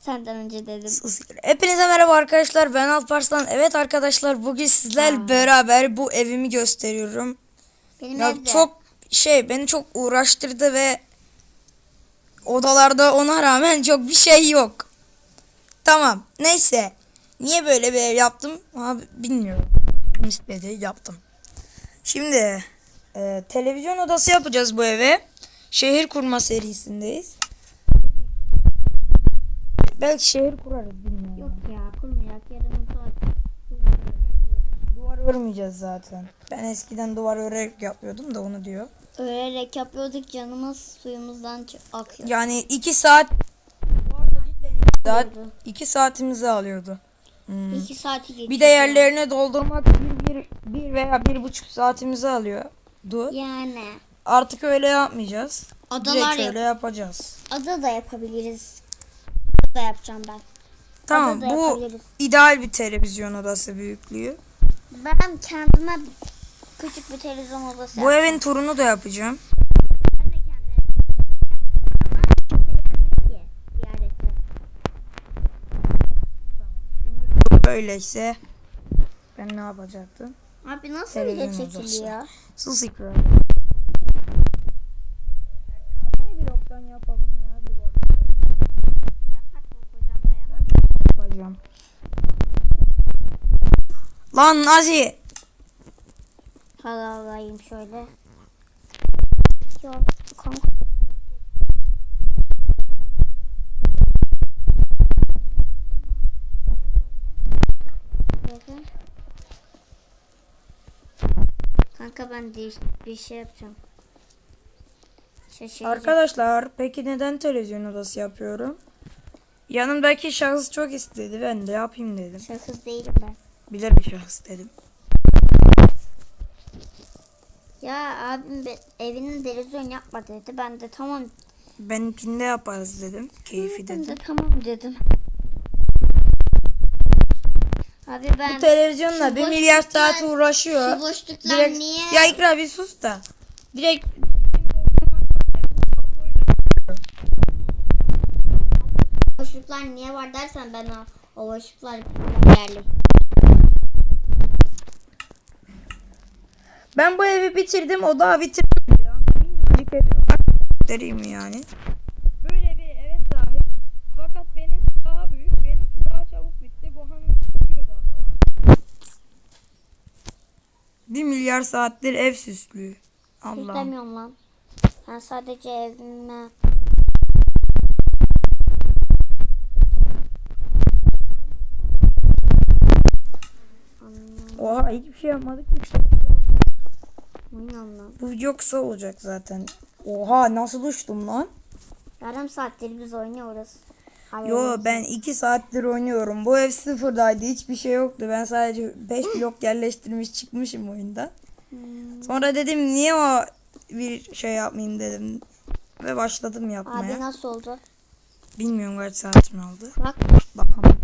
Senden önce dedim. Sus. Hepinize merhaba arkadaşlar. Ben Alparslan. Evet arkadaşlar bugün sizler beraber bu evimi gösteriyorum. Benim Ya evde. çok şey beni çok uğraştırdı ve odalarda ona rağmen çok bir şey yok. Tamam. Neyse. Niye böyle bir ev yaptım? Abi bilmiyorum. Canım istedi yaptım. Şimdi e, televizyon odası yapacağız bu eve. Şehir kurma serisindeyiz. Belki şehir kurarız bilmiyorum. Yok ya kurmayak saat. Duvar örmeyeceğiz zaten. Ben eskiden duvar örerek yapıyordum da onu diyor. Örerek yapıyorduk canımız suyumuzdan akıyor. Yani iki saat saat iki saatimizi alıyordu. Hmm. İki saati geçiyor. Bir de yerlerine doldurmak bir, bir, bir veya bir buçuk saatimizi alıyordu. Yani Artık öyle yapmayacağız. adalar Direkt yap öyle yapacağız. ada da yapabiliriz. Da yapacağım ben. Tamam da bu ideal bir televizyon odası büyüklüğü. Ben kendime küçük bir televizyon odası Bu yapacağım. evin turunu da yapacağım. Ben de. Öyleyse ben ne yapacaktım? Abi nasıl video çekiliyor? Sus ikram. bloktan yapalım ya Yapak mı hocam dayanamam. Yapacağım. Lan Nazi. Hala alayım şöyle. Yok kanka. Kanka ben bir şey yapacağım. Şaşıracağım. Arkadaşlar peki neden televizyon odası yapıyorum? Yanımdaki şahıs çok istedi ben de yapayım dedim. Şakız değilim ben. Bilir bir şahıs dedim. Ya abim be, evinin televizyon yapma dedi. Ben de tamam. Benimkinde yaparız dedim. Keyfi Ben de dedim. tamam dedim. Abi ben Bu televizyonla 1 milyar saat uğraşıyor. şu boşluklar Direkt, niye Ya ikra bir sus da. Direkt boşluklar niye var dersen ben o, o boşluklar yerli. Ben bu evi bitirdim o daha bitirmedi ya. Minicik evi var. Göstereyim yani. Böyle bir eve sahip. Fakat benim daha büyük. Benimki daha çabuk bitti. Bu hanım daha. 1 milyar saattir ev süslüyor. Allah'ım. İstemiyorum lan. Ben sadece evime Oha hiçbir şey yapmadık. Oynuyorum lan. Bu yoksa olacak zaten. Oha nasıl uçtum lan? Yarım saattir biz oynuyoruz. Yo olsun. ben 2 saattir oynuyorum. Bu ev sıfırdaydı. Hiçbir şey yoktu. Ben sadece 5 blok yerleştirmiş çıkmışım oyunda. Hmm. Sonra dedim niye o bir şey yapmayayım dedim. Ve başladım yapmaya. Abi nasıl oldu? Bilmiyorum kaç saatim oldu. Bak. Bakalım.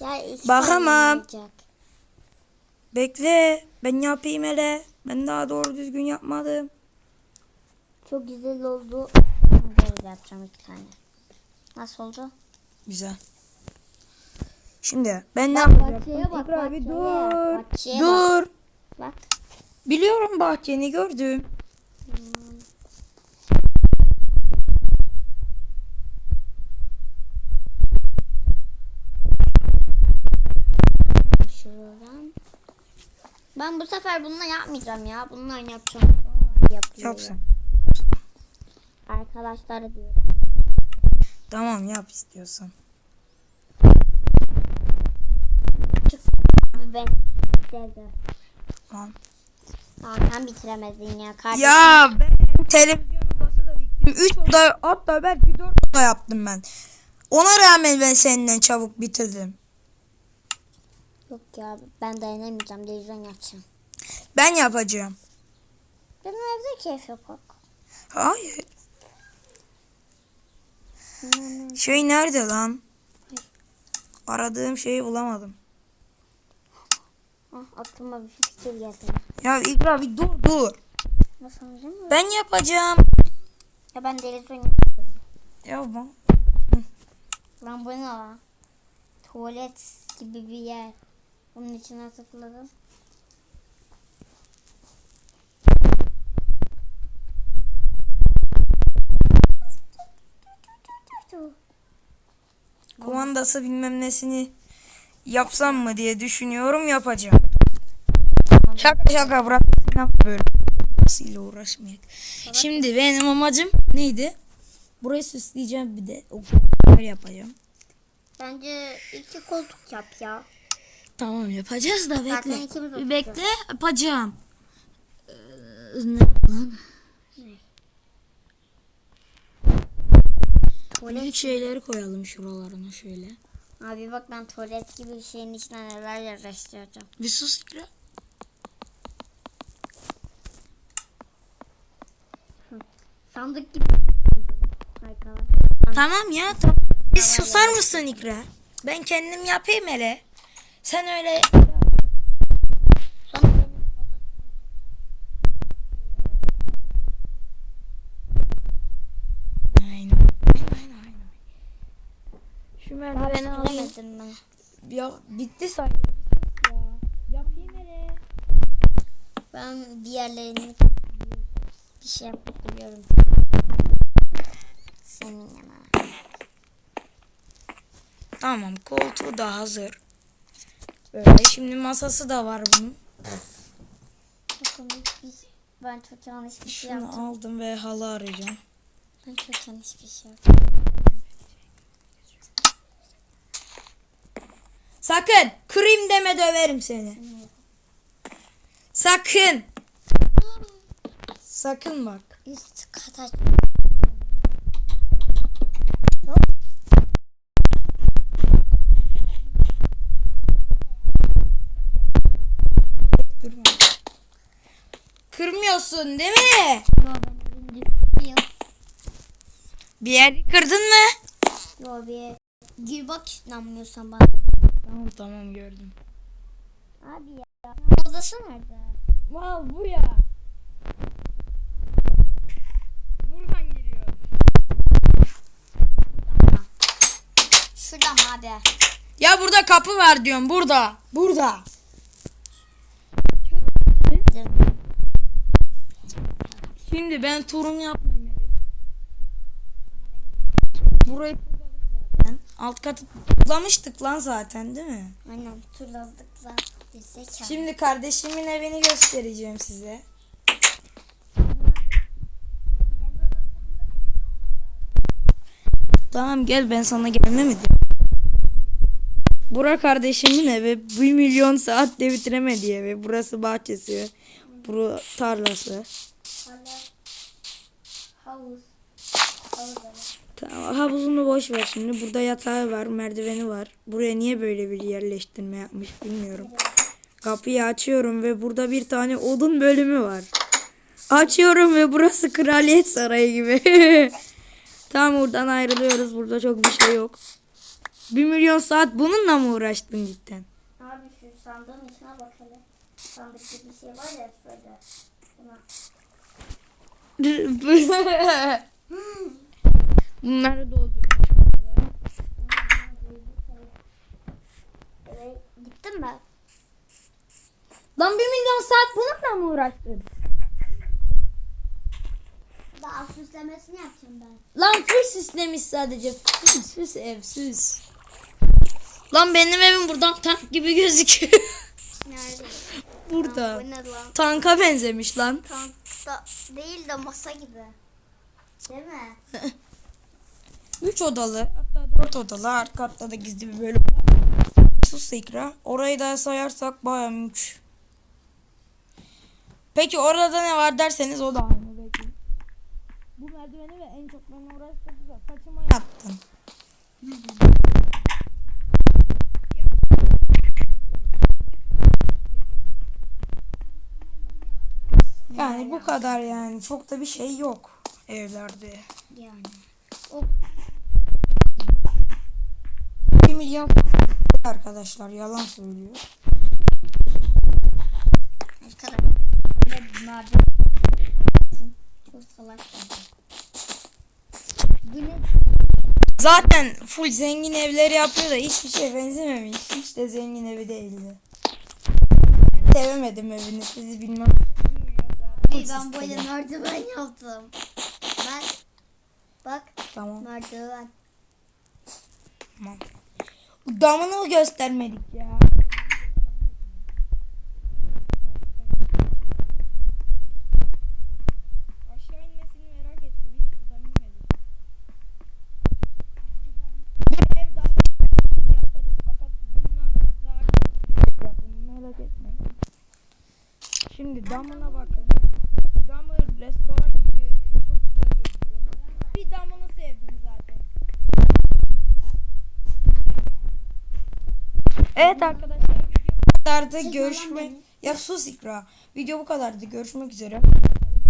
Ya Bakamam. olmayacak. Bekle. Ben yapayım hele. Ben daha doğru düzgün yapmadım. Çok güzel oldu. Böyle yapacağım iki tane. Nasıl oldu? Güzel. Şimdi ben ne Bak bahçeye bak, İkra bir bahçeye. dur. Bahçeye dur. Bak. Biliyorum bahçeni gördüm. Şuradan. Ben bu sefer bununla yapmayacağım ya. Bununla yapacağım. Yapıyor Yap sen. Arkadaşlar diyor. Tamam yap istiyorsan. Ben bitirdi. Tamam. Aa, sen bitiremedin ya. Kardeşim. Ya ben televizyon odası da diktim. 3 oda hatta belki 4 oda yaptım ben. Ona rağmen ben senden çabuk bitirdim. Yok ya ben dayanamayacağım. Televizyon yapacağım. Ben yapacağım. Benim evde keyif yok. Hayır. Şey nerede lan? Aradığım şeyi bulamadım. Ah, aklıma bir fikir geldi. Ya İkra bir dur dur. Nasıl olacak? Ben yapacağım. Ya ben televizyon Ya ben Lan bu ne lan? Tuvalet gibi bir yer. Bunun içine tıkladım. Kumandası bilmem nesini yapsam mı diye düşünüyorum yapacağım. Şaka şaka bırak. Böyle ile. Şimdi benim amacım neydi? Burayı süsleyeceğim bir de o yapacağım. Bence iki koltuk yap ya. Tamam yapacağız da Zaten bekle. ikimiz Bir oturacağız. bekle yapacağım. Ee, ne lan? Büyük şeyleri koyalım şuralarına şöyle. Abi bak ben tuvalet gibi bir şeyin içine neler yerleştireceğim. Bir sus İkra. Sandık gibi. Tamam ya tamam. Bir susar mısın İkra? Ben kendim yapayım hele. Sen öyle. Şu merdiveni alayım. Ben. Ya bitti sayılır. Ya. Yapayım hele. Ben bir yerlerini bir şey yapmak biliyorum. Senin yana. Tamam koltuğu da hazır. Böyle şimdi masası da var bunun. Ben çok yanlış bir şey Şunu yaptım. aldım ve halı arayacağım. Ben çok yanlış bir şey yaptım. Sakın kırayım deme döverim seni. Sakın. Sakın bak. Üst kata Kırmıyorsun değil mi? Yo ben yok. Bir yer kırdın mı? Yo bir gir bak inanmıyorsan bana. Tamam tamam gördüm. Abi ya. Odası nerede? Mal bu ya. Buradan giriyor. Şurada mı abi? Ya burada kapı var diyorum burada. Burada. Şimdi ben turun yapmayayım evi. Burayı turladık zaten. Alt katı turlamıştık lan zaten değil mi? Aynen turladık zaten. Şimdi kardeşimin evini göstereceğim size. Tamam gel ben sana gelme mi. Bura kardeşimin evi. 1 milyon saatte bitiremedi evi. Burası bahçesi. Bura tarlası. Hala havuz. Havuz evet. Tamam havuzunu boş ver şimdi. Burada yatağı var, merdiveni var. Buraya niye böyle bir yerleştirme yapmış bilmiyorum. Kapıyı açıyorum ve burada bir tane odun bölümü var. Açıyorum ve burası kraliyet sarayı gibi. Tam buradan ayrılıyoruz. Burada çok bir şey yok. Bir milyon saat bununla mı uğraştın cidden? Abi şu sandığın içine bak hele. Sandık gibi bir şey var ya böyle. Buna. Bunları doldur. Evet, gittin mi? Lan bir milyon saat bununla mı uğraştın? Daha süslemesini yapacağım ben. Lan full süslemiş sadece. Süs, süs ev süs. Lan benim evim buradan tank gibi gözüküyor. Nerede? Burada. Bu ne lan? Tanka benzemiş lan. Tankta değil de masa gibi. Değil mi? Üç odalı. Hatta dört odalı. Her katta da gizli bir bölüm. Sus ikra. Orayı da sayarsak bayağı müç. Peki orada ne var derseniz o da aynı belki. Bu merdiveni ve en çok beni uğraştırdı da saçıma Yani bu kadar yani. Çok da bir şey yok evlerde. Yani. 1 milyon arkadaşlar yalan söylüyor. Arkadaşlar. Çok salak. Zaten full zengin evleri yapıyor da hiçbir şeye benzememiş. Hiç de zengin evi değildi. Sevemedim evini sizi bilmem. İyi ben böyle merdiven yaptım. Bak. Bak Tamam. merdiven. Tamam. Damını göstermedik ya. Aşağı inmesini merak ettim. Hiç buradan inmedim. Bir ev daha yaparız fakat bundan daha çok bir yapın. Merak etmeyin. Şimdi damına bakın. Damı restoran gibi çok güzel gözüküyor. Bir damını sevdim zaten. Evet arkadaşlar video bu kadardı. Görüşmek ya sus ikra. Video bu kadardı. Görüşmek üzere.